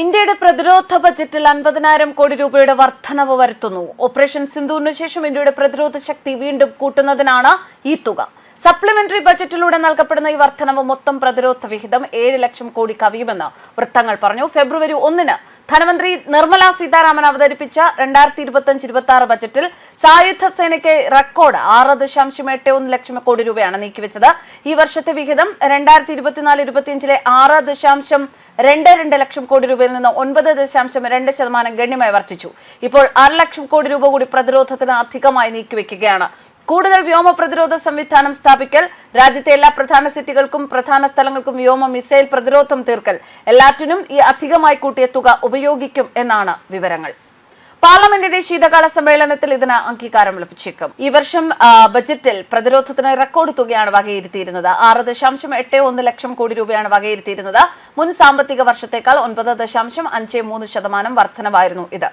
ഇന്ത്യയുടെ പ്രതിരോധ ബജറ്റിൽ അൻപതിനായിരം കോടി രൂപയുടെ വർധനവ് വരുത്തുന്നു. ഓപ്പറേഷൻ സിന്ധുവിനു ശേഷം ഇന്ത്യയുടെ പ്രതിരോധ ശക്തി വീണ്ടും കൂട്ടുന്നതിനാണ് ഈ തുക. സപ്ലിമെന്ററി ബജറ്റിലൂടെ നൽകപ്പെടുന്ന ഈ വർധനവ് മൊത്തം പ്രതിരോധ വിഹിതം ഏഴ് ലക്ഷം കോടി കവിയുമെന്ന് വൃത്തങ്ങൾ പറഞ്ഞു. ഫെബ്രുവരി ഒന്നിന് ധനമന്ത്രി നിർമ്മല സീതാരാമൻ അവതരിപ്പിച്ച രണ്ടായിരത്തി ഇരുപത്തിയഞ്ച് ഇരുപത്തി ആറ് ബജറ്റിൽ സായുധ സേനയ്ക്ക് റെക്കോർഡ് ആറ് ദശാംശം എട്ട് ഒന്ന് ലക്ഷം കോടി രൂപയാണ് നീക്കിവെച്ചത്. ഈ വർഷത്തെ വിഹിതം രണ്ടായിരത്തി ഇരുപത്തിനാല് ഇരുപത്തിയഞ്ചിലെ ആറ് ദശാംശം രണ്ട് രണ്ട് ലക്ഷം കോടി രൂപയിൽ നിന്ന് ഒൻപത് ദശാംശം രണ്ട് ശതമാനം ഗണ്യമായി വർദ്ധിച്ചു. ഇപ്പോൾ അര ലക്ഷം കോടി രൂപ കൂടി പ്രതിരോധത്തിന് അധികമായി നീക്കിവെക്കുകയാണ്. കൂടുതൽ വ്യോമ പ്രതിരോധ സംവിധാനം സ്ഥാപിക്കൽ രാജ്യത്തെ എല്ലാ പ്രധാന സിറ്റികൾക്കും പ്രധാന സ്ഥലങ്ങൾക്കും വ്യോമ മിസൈൽ പ്രതിരോധം തീർക്കൽ എല്ലാറ്റിനും ഈ അധികമായി കൂട്ടിയ തുക ഉപയോഗിക്കും എന്നാണ് വിവരങ്ങൾ. പാർലമെന്റിന്റെ ശീതകാല സമ്മേളനത്തിൽ ഇതിന് അംഗീകാരം ലഭിച്ചേക്കും. ഈ വർഷം ബജറ്റിൽ പ്രതിരോധത്തിന് റെക്കോർഡ് തുകയാണ് വകയിരുത്തിയിരുന്നത്. ആറ് ദശാംശം എട്ട് ഒന്ന് ലക്ഷം കോടി രൂപയാണ് വകയിരുത്തിയിരുന്നത്. മുൻ സാമ്പത്തിക വർഷത്തേക്കാൾ ഒൻപത് ദശാംശം അഞ്ച് മൂന്ന് ശതമാനം വർധനവായിരുന്നു ഇത്.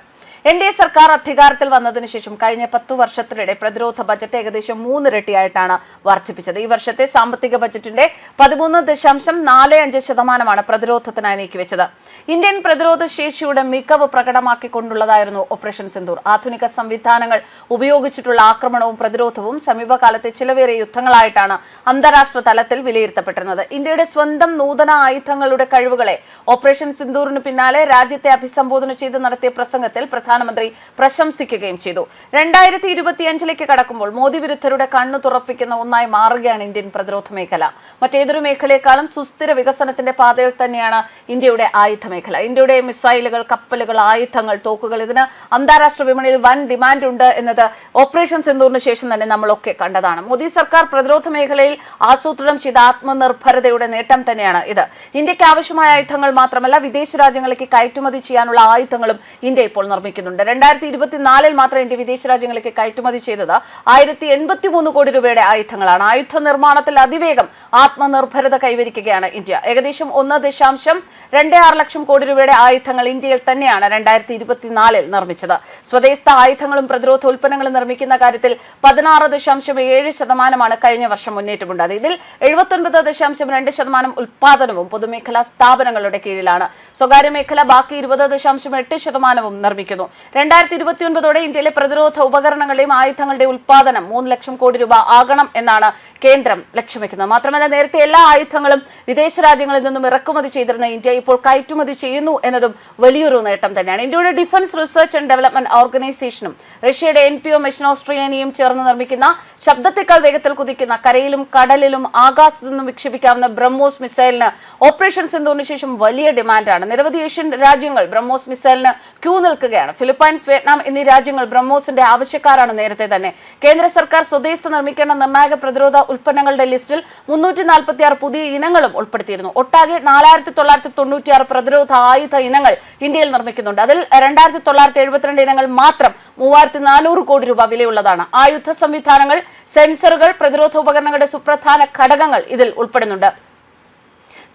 എൻ ഡി എ സർക്കാർ അധികാരത്തിൽ വന്നതിന് ശേഷം കഴിഞ്ഞ പത്തു വർഷത്തിനിടെ പ്രതിരോധ ബജറ്റ് ഏകദേശം മൂന്നിരട്ടിയായിട്ടാണ് വർദ്ധിപ്പിച്ചത്. ഈ വർഷത്തെ സാമ്പത്തിക ബജറ്റിന്റെ പതിമൂന്ന് ദശാംശം നാല് അഞ്ച് ശതമാനമാണ് പ്രതിരോധത്തിനായി നീക്കിവെച്ചത്. ഇന്ത്യൻ പ്രതിരോധ ശേഷിയുടെ മികവ് പ്രകടമാക്കിക്കൊണ്ടുള്ളതായിരുന്നു ഓപ്പറേഷൻ സിന്ദൂർ. ആധുനിക സംവിധാനങ്ങൾ ഉപയോഗിച്ചിട്ടുള്ള ആക്രമണവും പ്രതിരോധവും സമീപകാലത്തെ ചിലവേറിയ യുദ്ധങ്ങളായിട്ടാണ് അന്താരാഷ്ട്ര തലത്തിൽ വിലയിരുത്തപ്പെട്ടിരുന്നത്. ഇന്ത്യയുടെ സ്വന്തം നൂതന ആയുധങ്ങളുടെ കഴിവുകളെ ഓപ്പറേഷൻ സിന്ദൂറിന് പിന്നാലെ രാജ്യത്തെ അഭിസംബോധന ചെയ്ത് നടത്തിയ പ്രസംഗത്തിൽ പ്രധാനമന്ത്രി പ്രശംസിക്കുകയും ചെയ്തു. രണ്ടായിരത്തി ഇരുപത്തിയഞ്ചിലേക്ക് കടക്കുമ്പോൾ മോദി വിരുദ്ധരുടെ കണ്ണു തുറപ്പിക്കുന്ന ഒന്നായി മാറുകയാണ് ഇന്ത്യൻ പ്രതിരോധ മേഖല. മറ്റേതൊരു മേഖലയെക്കാളും സുസ്ഥിര വികസനത്തിന്റെ പാതയിൽ തന്നെയാണ് ഇന്ത്യയുടെ ആയുധ മേഖല. ഇന്ത്യയുടെ മിസൈലുകൾ കപ്പലുകൾ ആയുധങ്ങൾ തോക്കുകൾ ഇതിന് അന്താരാഷ്ട്ര വിപണിയിൽ വൻ ഡിമാൻഡ് ഉണ്ട് എന്നത് ഓപ്പറേഷൻ സിന്ദൂറിന് ശേഷം തന്നെ നമ്മളൊക്കെ കണ്ടതാണ്. മോദി സർക്കാർ പ്രതിരോധ മേഖലയിൽ ആസൂത്രണം ചെയ്ത ആത്മനിർഭരതയുടെ നേട്ടം തന്നെയാണ് ഇത്. ഇന്ത്യയ്ക്ക് ആവശ്യമായ ആയുധങ്ങൾ മാത്രമല്ല വിദേശ രാജ്യങ്ങളിലേക്ക് കയറ്റുമതി ചെയ്യാനുള്ള ആയുധങ്ങളും ഇന്ത്യ ഇപ്പോൾ നിർമ്മിക്കുന്നുണ്ട് രണ്ടായിരത്തി ഇരുപത്തിനാലിൽ മാത്രം ഇന്ത്യ വിദേശ രാജ്യങ്ങളിലേക്ക് കയറ്റുമതി ചെയ്തത് ആയിരത്തി എൺപത്തി മൂന്ന് കോടി രൂപയുടെ ആയുധങ്ങളാണ്. ആയുധ നിർമ്മാണത്തിൽ അതിവേഗം ആത്മനിർഭരത കൈവരിക്കുകയാണ് ഇന്ത്യ. ഏകദേശം ഒന്ന് ദശാംശം രണ്ട് ആറ് ലക്ഷം കോടി രൂപയുടെ ആയുധങ്ങൾ ഇന്ത്യയിൽ തന്നെയാണ് രണ്ടായിരത്തി ഇരുപത്തിനാലിൽ നിർമ്മിച്ചത്. സ്വദേശത്ത ആയുധങ്ങളും പ്രതിരോധ ഉൽപ്പന്നങ്ങളും നിർമ്മിക്കുന്ന കാര്യത്തിൽ പതിനാറ് ദശാംശം ഏഴ് ശതമാനമാണ് കഴിഞ്ഞ വർഷം മുന്നേറ്റമുണ്ടായത്. ഇതിൽ എഴുപത്തൊൻപത് ദശാംശം രണ്ട് ശതമാനം ഉൽപാദനവും പൊതുമേഖലാ സ്ഥാപനങ്ങളുടെ കീഴിലാണ്. സ്വകാര്യ മേഖല ബാക്കി ഇരുപത് ദശാംശം എട്ട് ശതമാനവും നിർമ്മിക്കുന്നു. രണ്ടായിരത്തി ഇരുപത്തിയൊൻപതോടെ ഇന്ത്യയിലെ പ്രതിരോധ ഉപകരണങ്ങളുടെയും ആയുധങ്ങളുടെയും ഉൽപാദനം മൂന്ന് ലക്ഷം കോടി രൂപ ആകണം എന്നാണ് കേന്ദ്രം ലക്ഷ്യം വെക്കുന്നത്. മാത്രമല്ല നേരത്തെ എല്ലാ ആയുധങ്ങളും വിദേശ രാജ്യങ്ങളിൽ നിന്നും ഇറക്കുമതി ചെയ്തിരുന്ന ഇന്ത്യ ഇപ്പോൾ കയറ്റുമതി ചെയ്യുന്നു എന്നതും വലിയൊരു നേട്ടം തന്നെയാണ്. ഇന്ത്യയുടെ ഡിഫൻസ് റിസർച്ച് ആൻഡ് ഡെവലപ്മെന്റ് ഓർഗനൈസേഷനും റഷ്യയുടെ എൻ പി ഒ മിഷൻ ഓസ്ട്രേലിയയും ചേർന്ന് നിർമ്മിക്കുന്ന ശബ്ദത്തെക്കാൾ വേഗത്തിൽ കുതിക്കുന്ന കരയിലും കടലിലും ആകാശത്തു നിന്നും വിക്ഷേപിക്കാവുന്ന ബ്രഹ്മോസ് മിസൈലിന് ഓപ്പറേഷൻ സിന്ധുവിന് ശേഷം വലിയ ഡിമാൻഡാണ്. നിരവധി ഏഷ്യൻ രാജ്യങ്ങൾ ബ്രഹ്മോസ് മിസൈലിന് ക്യൂ നിൽക്കുകയാണ്. ഫിലിപ്പൈൻസ് വിയറ്റ്നാം എന്നീ രാജ്യങ്ങൾ ബ്രഹ്മോസിന്റെ ആവശ്യക്കാരാണ്. നേരത്തെ തന്നെ കേന്ദ്ര സർക്കാർ സ്വദേശത്ത് നിർമ്മിക്കേണ്ട നിർണായക പ്രതിരോധ ഉൽപ്പന്നങ്ങളുടെ ലിസ്റ്റിൽ മുന്നൂറ്റി നാൽപ്പത്തി ആറ് പുതിയ ഇനങ്ങളും ഉൾപ്പെടുത്തിയിരുന്നു. ഒട്ടാകെ നാലായിരത്തി തൊള്ളായിരത്തി തൊണ്ണൂറ്റി ആറ് പ്രതിരോധ ആയുധ ഇനങ്ങൾ ഇന്ത്യയിൽ നിർമ്മിക്കുന്നുണ്ട്. അതിൽ രണ്ടായിരത്തി തൊള്ളായിരത്തി എഴുപത്തിരണ്ട് ഇനങ്ങൾ മാത്രം മൂവായിരത്തി നാനൂറ് കോടി രൂപ വിലയുള്ളതാണ്. ആയുധ സംവിധാനങ്ങൾ സെൻസറുകൾ പ്രതിരോധ ഉപകരണങ്ങളുടെ സുപ്രധാന ഘടകങ്ങൾ ഇതിൽ ഉൾപ്പെടുന്നുണ്ട്.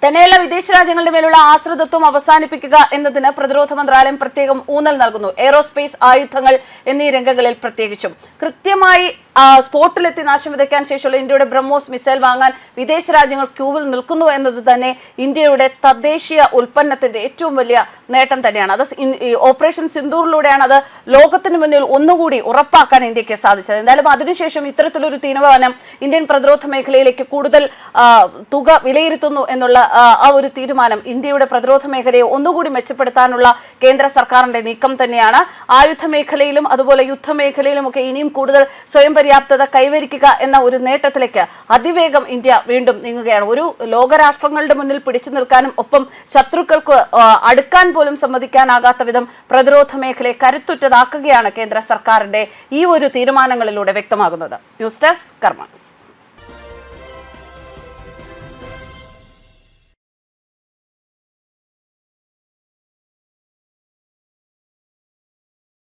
തന്നെയല്ല വിദേശ രാജ്യങ്ങളുടെ മേലുള്ള ആശ്രിതത്വം അവസാനിപ്പിക്കുക എന്നതിന് പ്രതിരോധ മന്ത്രാലയം പ്രത്യേകം ഊന്നൽ നൽകുന്നു. എയ്റോസ്പേസ് ആയുധങ്ങൾ എന്നീ രംഗങ്ങളിൽ പ്രത്യേകിച്ചും. കൃത്യമായി സ്പോട്ടിലെത്തി നാശം വിതയ്ക്കാൻ ശേഷമുള്ള ഇന്ത്യയുടെ ബ്രഹ്മോസ് മിസൈൽ വാങ്ങാൻ വിദേശ രാജ്യങ്ങൾ ക്യൂവിൽ നിൽക്കുന്നു എന്നത് തന്നെ ഇന്ത്യയുടെ തദ്ദേശീയ ഉൽപ്പന്നത്തിന്റെ ഏറ്റവും വലിയ നേട്ടം തന്നെയാണ്. അത് ഓപ്പറേഷൻ സിന്ദൂറിലൂടെയാണ് അത് ലോകത്തിന് മുന്നിൽ ഒന്നുകൂടി ഉറപ്പാക്കാൻ ഇന്ത്യയ്ക്ക് സാധിച്ചത്. എന്തായാലും അതിനുശേഷം ഇത്തരത്തിലൊരു തീരുമാനം ഇന്ത്യൻ പ്രതിരോധ മേഖലയിലേക്ക് കൂടുതൽ തുക വിലയിരുത്തുന്നു എന്നുള്ള ആ, ഒരു തീരുമാനം ഇന്ത്യയുടെ പ്രതിരോധ മേഖലയെ ഒന്നുകൂടി മെച്ചപ്പെടുത്താനുള്ള കേന്ദ്ര സർക്കാരിന്റെ നീക്കം തന്നെയാണ്. ആയുധ മേഖലയിലും അതുപോലെ യുദ്ധമേഖലയിലും ഒക്കെ ഇനിയും കൂടുതൽ സ്വയം പര്യാപ്തത കൈവരിക്കുക എന്ന ഒരു നേട്ടത്തിലേക്ക് അതിവേഗം ഇന്ത്യ വീണ്ടും നീങ്ങുകയാണ്. ഒരു ലോകരാഷ്ട്രങ്ങളുടെ മുന്നിൽ പിടിച്ചു നിൽക്കാനും ഒപ്പം ശത്രുക്കൾക്ക് അടുക്കാൻ പോലും സമ്മതിക്കാനാകാത്ത വിധം പ്രതിരോധ മേഖലയെ കരുത്തുറ്റതാക്കുകയാണ് കേന്ദ്ര സർക്കാരിന്റെ ഈ ഒരു തീരുമാനങ്ങളിലൂടെ വ്യക്തമാകുന്നത്. News desk കർമാൻസ്